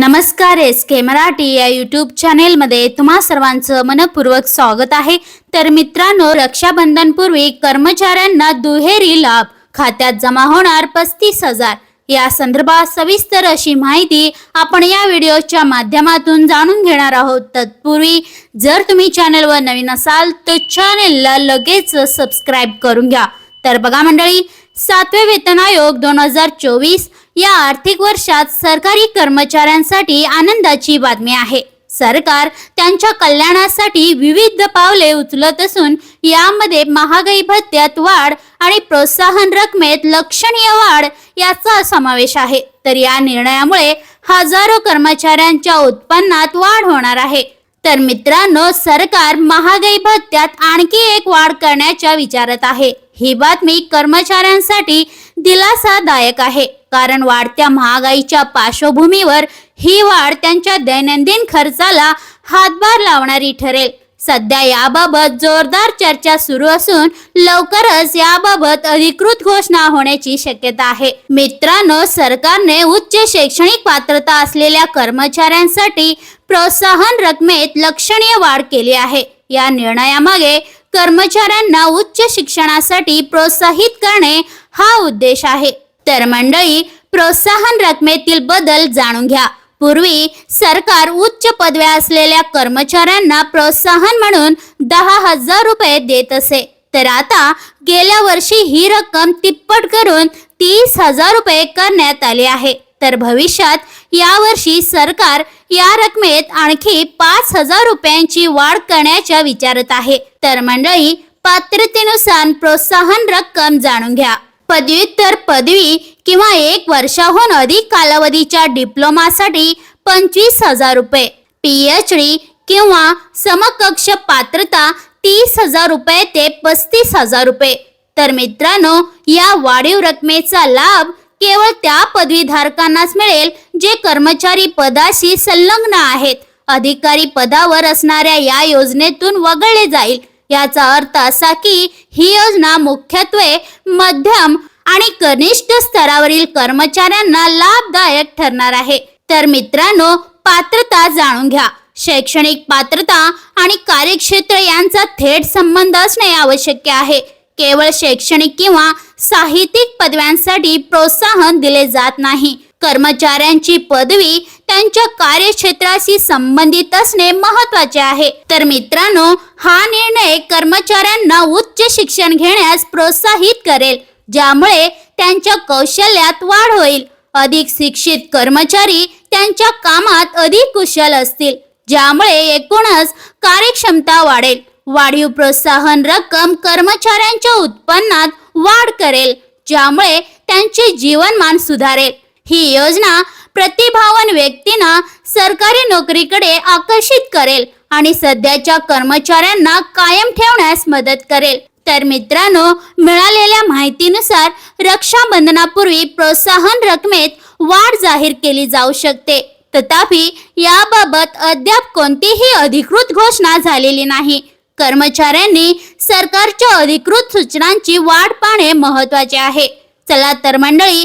नमस्कार एस के मराठी या यूट्यूब चॅनेलमध्ये तुम्हा सर्वांचं मनपूर्वक स्वागत आहे. तर मित्रांनो रक्षाबंधनपूर्वी कर्मचाऱ्यांना दुहेरी लाभ खात्यात जमा होणार पस्तीस हजार. या संदर्भात सविस्तर अशी माहिती आपण या व्हिडिओच्या माध्यमातून जाणून घेणार आहोत. तत्पूर्वी जर तुम्ही चॅनलवर नवीन असाल तर चॅनेलला लगेच सबस्क्राईब करून घ्या. तर बघा मंडळी सातवे वेतन आयोग दोन हजार चोवीस या आर्थिक वर्षात सरकारी कर्मचाऱ्यांसाठी आनंदाची बातमी आहे. सरकार त्यांच्या कल्याणासाठी विविध पावले उचलत असून यामध्ये महागाई भत्त्यात वाढ आणि प्रोत्साहन रकमेत लक्षणीय वाढ याचा समावेश आहे. तर या निर्णयामुळे हजारो कर्मचाऱ्यांच्या उत्पन्नात वाढ होणार आहे. तर मित्रांनो सरकार महागाई भत्त्यात आणखी एक वाढ करण्याच्या विचारत आहे. ही बातमी कर्मचाऱ्यांसाठी दिलासादायक आहे. कारण वाढत्या महागाईच्या पार्श्वभूमीवर ही वाढ त्यांच्या दैनंदिन खर्चाला हातभार लावणारी ठरेल. सध्या याबाबत जोरदार चर्चा सुरू असून लवकरच याबाबत अधिकृत घोषणा होण्याची शक्यता आहे. मित्रांनो सरकारने उच्च शैक्षणिक पात्रता असलेल्या कर्मचाऱ्यांसाठी प्रोत्साहन रकमेत लक्षणीय वाढ केली आहे. या निर्णयामागे कर्मचाऱ्यांना उच्च शिक्षणासाठी प्रोत्साहित करणे हा उद्देश आहे. तर मंडळी प्रोत्साहन रकमेतील बदल जाणून घ्या. पूर्वी सरकार उच्च पदव्या असलेल्या कर्मचाऱ्यांना प्रोत्साहन म्हणून दहा हजार रुपये देत असे. तर आता गेल्या वर्षी ही रक्कम तिप्पट करून तीस हजार रुपये करण्यात आली आहे. तर भविष्यात यावर्षी सरकार या रकमेत आणखी पाच हजार रुपयांची वाढ करण्याच्या विचारत आहे. तर मंडळी पात्रतेनुसार प्रोत्साहन रक्कम जाणून घ्या. पदव्युत्तर पदवी किंवा एक वर्षाहून अधिक कालावधीच्या डिप्लोमासाठी पंचवीस हजार रुपये. पीएच डी किंवा समकक्ष पात्रता तीस हजार रुपये ते पस्तीस हजार रुपये. तर मित्रांनो या वाढीव रकमेचा लाभ केवळ त्या पदवीधारकांनाच मिळेल जे कर्मचारी पदाशी संलग्न आहेत. अधिकारी पदावर असणाऱ्या या योजनेतून वगळले जाईल. याचा अर्थ असा की ही योजना मुख्यत्वे मध्यम आणि कनिष्ठ स्तरावरील कर्मचाऱ्यांना लाभदायक ठरणार आहे. तर मित्रांनो पात्रता जाणून घ्या. शैक्षणिक पात्रता आणि कार्यक्षेत्र यांचा थेट संबंध असणे आवश्यक आहे. केवळ शैक्षणिक किंवा साहित्यिक पदव्यांसाठी प्रोत्साहन दिले जात नाही. कर्मचाऱ्यांची पदवी त्यांच्या कार्यक्षेत्राशी संबंधित असणे महत्त्वाचे आहे. तर मित्रांनो हा निर्णय कर्मचाऱ्यांना उच्च शिक्षण घेण्यास प्रोत्साहित करेल ज्यामुळे त्यांच्या कौशल्यात वाढ होईल. अधिक शिक्षित कर्मचारी त्यांच्या कामात अधिक कुशल असतील ज्यामुळे एकूणच कार्यक्षमता वाढेल. वाढीव प्रोत्साहन रक्कम कर्मचाऱ्यांच्या उत्पन्नात वाढ करेल ज्यामुळे त्यांचे जीवनमान सुधारेल. ही योजना प्रतिभावान व्यक्तींना सरकारी नोकरीकडे आकर्षित करेल आणि सध्याच्या कर्मचाऱ्यांना कायम ठेवण्यास मदत करेल. तर मित्रांनो मिळालेल्या माहितीनुसार रक्षाबंधनापूर्वी प्रोत्साहन रकमेत वाढ जाहीर केली जाऊ शकते. तथापि याबाबत अद्याप कोणतीही अधिकृत घोषणा झालेली नाही. कर्मचाऱ्यांनी सरकारच्या अधिकृत सूचनांची वाट पाहणे महत्त्वाचे आहे. चला तर मंडळी